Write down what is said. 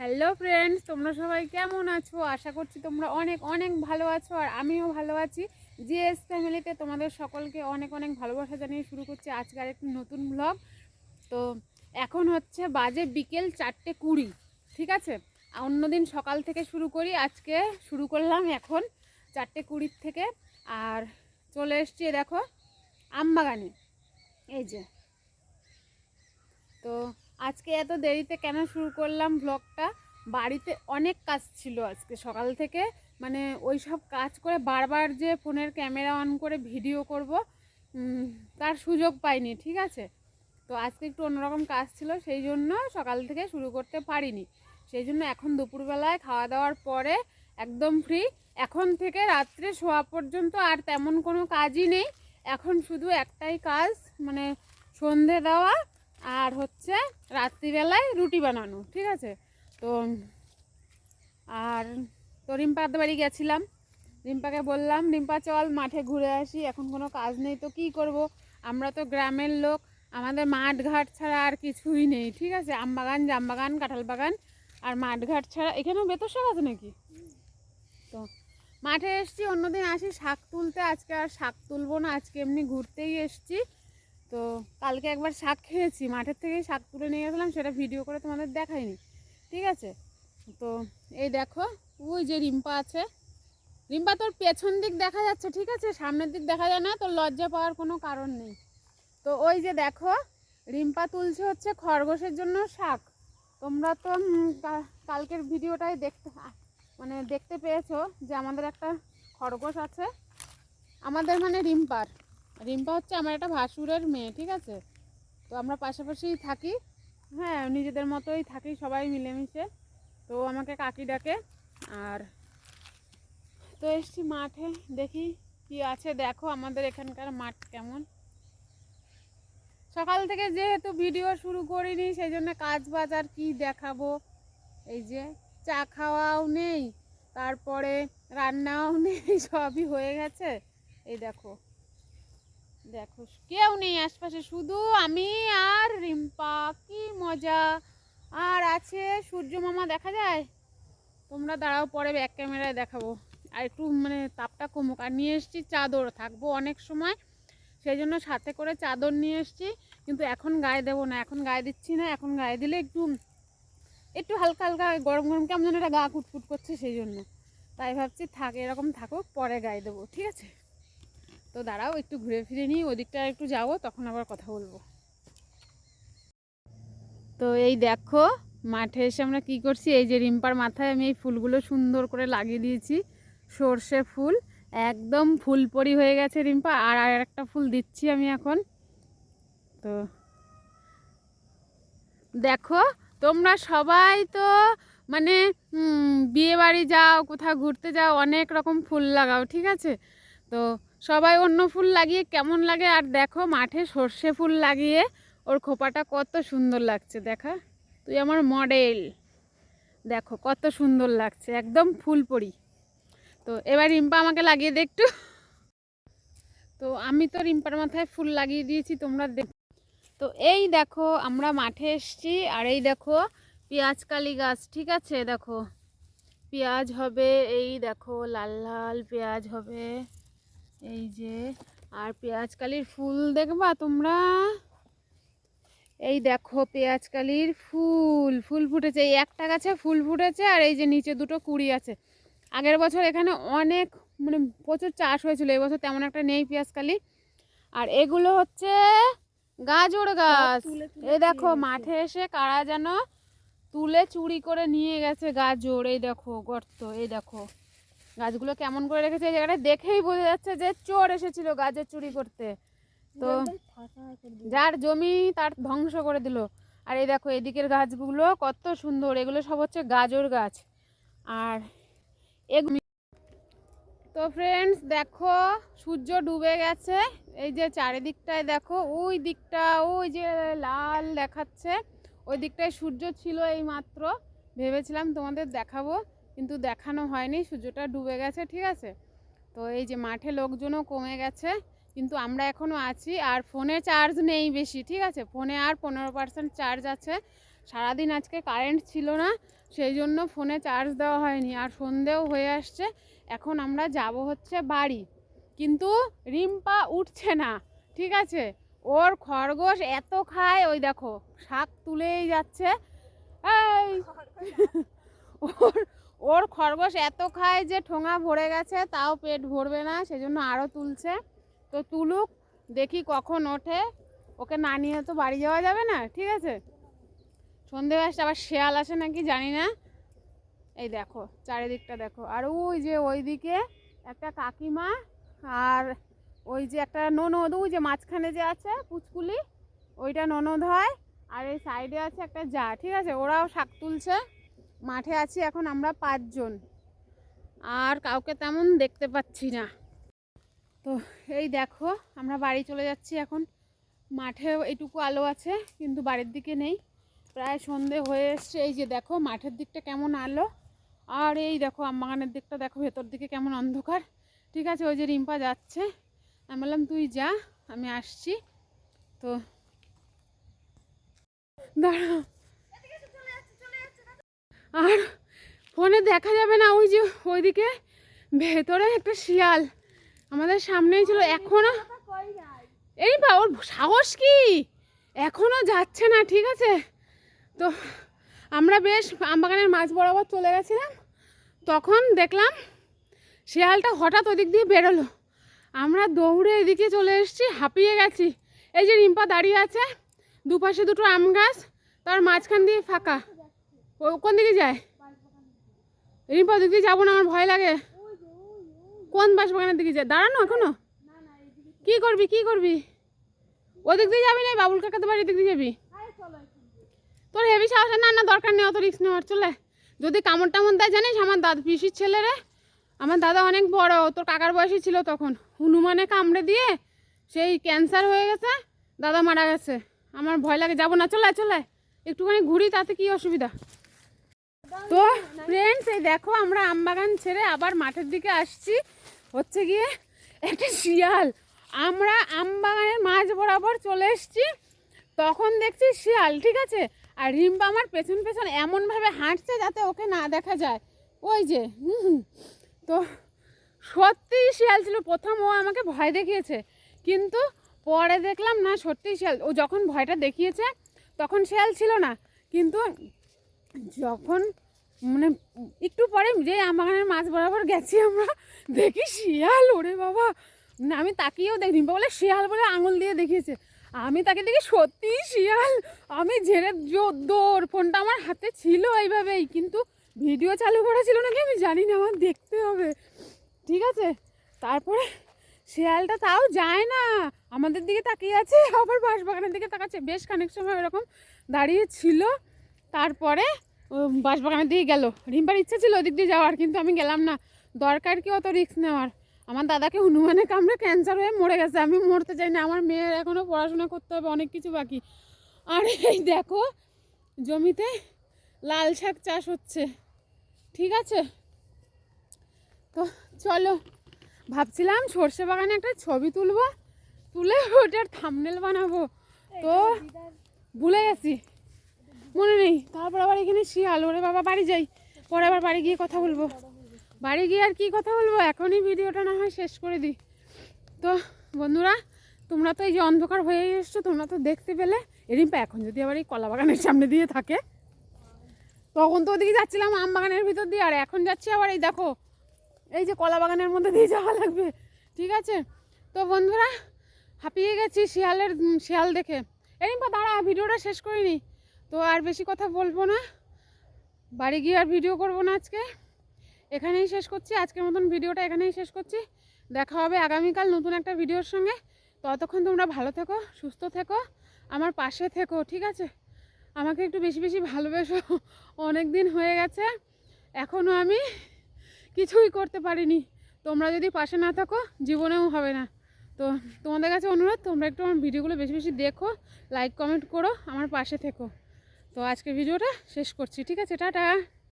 Hello friends তোমরা সবাই কেমন আছো? আশা করছি তোমরা অনেক অনেক ভালো আছো আর আমিও ভালো আছি। জিএস ফ্যামিলিতে তোমাদের সকলকে অনেক অনেক ভালোবাসা জানিয়ে শুরু করছি আজকে আর একটি নতুন ব্লগ তো এখন হচ্ছে বাজে বিকেল চারটে কুড়ি, ঠিক আছে? অন্যদিন সকাল থেকে শুরু করি, আজকে শুরু করলাম এখন চারটে কুড়ির থেকে। আর চলে এসছি দেখো, আমবাগানে, এই যে। তো আজকে এত দেরিতে কেন শুরু করলাম ব্লগটা বাড়িতে অনেক কাজ ছিল আজকে। সকাল থেকে মানে ওই সব কাজ করে বারবার যে ফোনের ক্যামেরা অন করে ভিডিও করব তার সুযোগ পাইনি, ঠিক আছে? তো আজকে একটু অন্যরকম কাজ ছিল, সেই জন্য সকাল থেকে শুরু করতে পারিনি। সেই জন্য এখন দুপুরবেলায় খাওয়া দাওয়ার পরে একদম ফ্রি এখন থেকে রাত্রে শোয়া পর্যন্ত আর তেমন কোনো কাজই নেই। এখন শুধু একটাই কাজ মানে সন্ধে দেওয়া আর হচ্ছে রাত্রিবেলায় রুটি বানানো, ঠিক আছে? তো, আর তো রিম্পাদের বাড়ি গেছিলাম। রিম্পাকে বললাম, রিম্পা, চল মাঠে ঘুরে আসি, এখন কোনো কাজ নেই, তো কি করব? আমরা তো গ্রামের লোক, আমাদের মাঠ ঘাট ছাড়া আর কিছুই নেই, ঠিক আছে? আমবাগান, জামবাগান, কাঁঠাল বাগান আর মাঠ ঘাট ছাড়া, এখানেও বেতর শাক আছে নাকি? তো, মাঠে এসছি, অন্যদিন আসি, শাক তুলতে, আজকে আর শাক তুলবো না, আজকে এমনি ঘুরতেই এসছি। তো কালকে একবার শাক খেয়েছি, মাঠের থেকেই শাক তুলে নিয়ে গেছিলাম, সেটা ভিডিও করে তোমাদের দেখাইনি, ঠিক আছে? তো এই দেখো, ওই যে রিম্পা আছে। রিম্পা তোর পেছন দিক দেখা যাচ্ছে, ঠিক আছে? সামনের দিক দেখা যায় না, তোর লজ্জা পাওয়ার কোনো কারণ নেই। তো ওই যে দেখো, রিম্পা তুলছে হচ্ছে খরগোশের জন্য শাক। তোমরা তো কালকের ভিডিওটাই দেখতে মানে দেখতে পেয়েছ যে আমাদের একটা খরগোশ আছে, আমাদের মানে রিম্পার। রিম্পা হচ্ছে আমার একটা ভাসুরের মেয়ে, ঠিক আছে? তো আমরা পাশাপাশি থাকি। হ্যাঁ নিজেদের মতোই থাকি, সবাই মিলেমিশে। তো আমাকে কাকি ডাকে, আর তো এসছি মাঠে, দেখি কি আছে। দেখো আমাদের এখানকার মাঠ কেমন। সকাল থেকে যেহেতু ভিডিও শুরু করিনি সেই জন্য কাজ বাজ আর কি দেখাবো? এই যে চা খাওয়াও নেই, তারপরে রান্নাও নেই, সবই হয়ে গেছে। এই দেখো। দেখো, কেউ নেই আশপাশে, শুধু আমি আর রিম্পা, কি মজা। আর আছে সূর্য মামা, দেখা যায়? তোমরা দাঁড়াও, পরে ব্যাক ক্যামেরায় দেখাবো। আর একটু মানে তাপটা কমুক। আর নিয়ে এসেছি চাদর, থাকব অনেক সময়। সেই জন্য সাথে করে চাদর নিয়ে এসেছি। কিন্তু এখন গায়ে দেবো না, এখন গায়ে দিচ্ছি না, এখন গায়ে দিলে একটু একটু হালকা হালকা গরম গরম কেমন যেন গা কুটকুট করছে সেই জন্য তাই ভাবছি থাক, এরকম থাকুক, পরে গায়ে দেবো, ঠিক আছে? তো দাঁড়াও, একটু ঘুরে ফিরে নিই, ওদিকটা একটু যাব, তখন আবার কথা বলব। তো এই দেখো, মাঠে এসে আমরা কি করছি? এই যে রিম্পার মাথায় আমি এই ফুলগুলো সুন্দর করে লাগিয়ে দিয়েছি, সর্ষে ফুল। একদম ফুলপরি হয়ে গেছে রিম্পা, আর আর একটা ফুল দিচ্ছি আমি এখন। তো দেখো, তোমরা সবাই তো মানে বিয়ে বাড়ি যাও, কোথাও ঘুরতে যাও, অনেক রকম ফুল লাগাও, ঠিক আছে? তো সবাই অন্য ফুল লাগিয়ে কেমন লাগে? আর দেখো মাঠে সর্ষে ফুল লাগিয়ে ওর খোপাটা কত সুন্দর লাগছে, দেখা? তুই আমার মডেল দেখো কত সুন্দর লাগছে, একদম ফুল পরি। তো এবার রিম্পা আমাকে লাগিয়ে দে একটু। তো আমি তো রিম্পার মাথায় ফুল লাগিয়ে দিয়েছি, তোমরা দেখ তো এই দেখো আমরা মাঠে এসছি, আর এই দেখো পেঁয়াজ কালি গাছ, ঠিক আছে? দেখো, পেঁয়াজ হবে, এই দেখো লাল লাল পেঁয়াজ হবে। এই যে আর পেঁয়াজ কালির ফুল দেখবা তোমরা? এই দেখো পেঁয়াজ কালির ফুল ফুল ফুটেছে। এই একটা গাছে ফুল ফুটেছে আর এই যে নিচে দুটো কুড়ি আছে। আগের বছর এখানে অনেক মানে প্রচুর চাষ হয়েছিল এই বছর তেমন একটা নেই পেঁয়াজ কালি আর এগুলো হচ্ছে গাজর গাছ। এই দেখো মাঠে এসে কারা যেন তুলে চুরি করে নিয়ে গেছে গাজর। এই দেখো গর্ত এই দেখো। গাছগুলো কেমন করে রেখেছে এই জায়গাটা দেখেই বোঝা যাচ্ছে যে চোর এসেছিল গাছের চুরি করতে। তো যার জমি তার ধ্বংস করে দিল। আর এই দেখো এদিকের গাছগুলো কত সুন্দর এগুলো সব হচ্ছে গাজর গাছ। আর এগুলো তো ফ্রেন্ডস দেখো সূর্য ডুবে গেছে। এই যে চারিদিকটায় দেখো ওই দিকটা ওই যে লাল দেখাচ্ছে। ওই দিকটায় সূর্য ছিল এই মাত্র ভেবেছিলাম তোমাদের দেখাবো। কিন্তু দেখানো হয়নি সূর্যটা ডুবে গেছে ঠিক আছে? তো এই যে মাঠে লোকজনও কমে গেছে কিন্তু আমরা এখনও আছি আর ফোনে চার্জ নেই বেশি ঠিক আছে? ফোনে আর পনেরো পার্সেন্ট চার্জ আছে। সারাদিন আজকে কারেন্ট ছিল না সেই জন্য ফোনে চার্জ দেওয়া হয়নি আর সন্ধেও হয়ে আসছে। এখন আমরা যাব হচ্ছে বাড়ি কিন্তু রিম্পা উঠছে না ঠিক আছে? ওর খরগোশ এত খায় ওই দেখো শাক তুলেই যাচ্ছে। এই! ওর ওর খরগোশ এত খায় যে ঠোঙা ভরে গেছে, তাও পেট ভরবে না, সেজন্য আরও তুলছে। তো তুলুক, দেখি কখন ওঠে। ওকে না নিয়ে তো বাড়ি যাওয়া যাবে না, ঠিক আছে? সন্ধে আসছে, আবার শেয়াল আসে নাকি জানি না। এই দেখো, চারিদিকটা দেখো। আর ওই যে ওইদিকে একটা কাকিমা আর ওই যে একটা ননদ, ওই যে মাঝখানে যে আছে পুচকুলি, ওইটা ননদ হয়। আর এই সাইডে আছে একটা যা, ঠিক আছে? ওরাও শাক তুলছে। মাঠে আছি এখন আমরা পাঁচজন। আর কাউকে তেমন দেখতে পাচ্ছি না। তো এই দেখো, আমরা বাড়ি চলে যাচ্ছি এখন। মাঠে এইটুকু আলো আছে, কিন্তু বাড়ির দিকে নেই। প্রায় সন্ধে হয়ে এসছে। এই যে দেখো, মাঠের দিকটা কেমন আলো। আর এই দেখো আমবাগানের দিকটা দেখো, ভেতর দিকে কেমন অন্ধকার। ঠিক আছে, ওই যে রিম্পা যাচ্ছে। আমি বললাম, তুই যা, আমি আসছি। তো দাঁড়া আর ফোনে দেখা যাবে না, ওই যে ওইদিকে ভেতরে একটা শিয়াল। আমাদের সামনেই ছিল, এখনও এই বা, ওর সাহস কি? এখনও যাচ্ছে না, ঠিক আছে? তো আমরা বেশ আমবাগানের মাছ বরাবর চলে গেছিলাম। তখন দেখলাম শিয়ালটা হঠাৎ ওদিক দিয়ে বেরোলো। আমরা দৌড়ে এদিকে চলে এসেছি, হাঁপিয়ে গেছি। এই যে রিম্পা দাঁড়িয়ে আছে, দুপাশে দুটো আম গাছ, তার মাঝখান দিয়ে ফাঁকা। ও কোন দিকে যায়? রিম্পা দিয়ে যাব না, আমার ভয় লাগে। কোন বাঁশবাগানের দিকে যায়? দাঁড়ানো এখনও? কি করবি কি করবি? ওদিক দিয়ে যাবি না বাবুল কাকাতে বাড়ির দিক দিয়ে যাবি? তোর হেভি সাহস না না, দরকার নেই, অত রিস্ক নেওয়ার, চলে। যদি কামড় টামড় দেয়, জানিস আমার দাদা, পিসির ছেলেরে, আমার দাদা অনেক বড়, তোর কাকার বয়সী ছিল তখন। হনুমানে কামড়ে দিয়ে সেই ক্যান্সার হয়ে গেছে, দাদা মারা গেছে। আমার ভয় লাগে, যাব না, চলে চলে। একটুখানি ঘুরি, তাতে কি অসুবিধা? তো ফ্রেন্ডস এই দেখো আমরা আমবাগান ছেড়ে আবার মাঠের দিকে আসছি। হচ্ছে গিয়ে একটা শিয়াল। আমরা আমবাগানের মাঝ বরাবর চলে এসেছি। তখন দেখছি শিয়াল, ঠিক আছে? আর রিম্পা আমার পেছন পেছন এমনভাবে হাঁটছে যাতে ওকে না দেখা যায়। ওই যে। তো সত্যি শিয়াল ছিল। প্রথম ও আমাকে ভয় দেখিয়েছে। কিন্তু পরে দেখলাম না, সত্যি শিয়াল। ও যখন ভয়টা দেখিয়েছে, তখন শিয়াল ছিল না। কিন্তু যখন মানে একটু পরে যে আমাদের মাছ বরাবর গেছি আমরা, দেখি শিয়াল, ওরে বাবা। আমি তাকিয়েও দেখি বলে শিয়াল বলে আঙুল দিয়ে দেখিয়েছে। আমি তাকে দেখি সত্যি শিয়াল, আমি ঝেড়ে জোর ফোনটা আমার হাতে ছিল এইভাবেই, কিন্তু ভিডিও চালু করা ছিল নাকি আমি জানি না, আমার দেখতে হবে। ঠিক আছে, তারপরে শিয়ালটা তাও যায় না, আমাদের দিকে তাকিয়ে আছে, আবার বাঁশবাগানের দিকে তাকাচ্ছে, বেশ খানিক সময় এরকম দাঁড়িয়ে ছিল। তারপরে বাঁশবাগানের দিকে গেল। রিম্পার ইচ্ছা ছিল ওদিক দিয়ে যাওয়ার কিন্তু আমি গেলাম না। দরকার কি অত রিস্ক নেওয়ার? আমার দাদাকে হনুমানে কামড়ে ক্যান্সার হয়ে মরে গেছে। আমি মরতে চাই না। আমার মেয়ের এখনও পড়াশোনা করতে হবে অনেক কিছু বাকি। আর এই দেখো জমিতে লাল শাক চাষ হচ্ছে। ঠিক আছে? তো চলো ভাবছিলাম সর্ষে বাগানে একটা ছবি তুলবো তুলে ওটার থামনেল বানাবো। তো ভুলে গেছি। মনে নেই। তারপর আবার এখানে শিয়াল, ওরে বাবা, বাড়ি যাই। পরে আবার বাড়ি গিয়ে কথা বলব। বাড়ি গিয়ে আর কি কথা বলব? এখনই ভিডিওটা না হয় শেষ করে দিই। তো বন্ধুরা, তোমরা তো এই যে অন্ধকার হয়ে এসছো, তোমরা তো দেখতে পেলে। এরিম্পা, এখন যদি আবার এই কলা বাগানের সামনে দিয়ে থাকে, তখন তো ওদিকে যাচ্ছিলাম আম বাগানের ভিতর দিয়ে। আর এখন যাচ্ছি আবার এই দেখো, এই যে কলা বাগানের মধ্যে দিয়ে যাওয়া লাগবে। ঠিক আছে? তো বন্ধুরা, হাঁপিয়ে গেছি শিয়ালের, শিয়াল দেখে। এরিম্পা, দাঁড়া, ভিডিওটা শেষ করিনি। তো আর বেশি কথা বলব না। বাড়ি গিয়ে আর ভিডিও করব না আজকে। এখানেই শেষ করছি। আজকের মতন ভিডিওটা এখানেই শেষ করছি। দেখা হবে আগামীকাল নতুন একটা ভিডিওর সঙ্গে। ততক্ষণ তোমরা ভালো থেকো, সুস্থ থেকো, আমার পাশে থেকো, ঠিক আছে? আমাকে একটু বেশি বেশি ভালোবেসো। অনেক দিন হয়ে গেছে। এখনও আমি কিছুই করতে পারিনি। তোমরা যদি পাশে না থাকো, জীবনেও হবে না। তো তোমাদের কাছে অনুরোধ, তোমরা একটু আমার ভিডিওগুলো বেশি বেশি দেখো লাইক কমেন্ট করো, আমার পাশে থেকো। তো আজকে ভিডিওটা শেষ করছি। ঠিক আছে টাটা।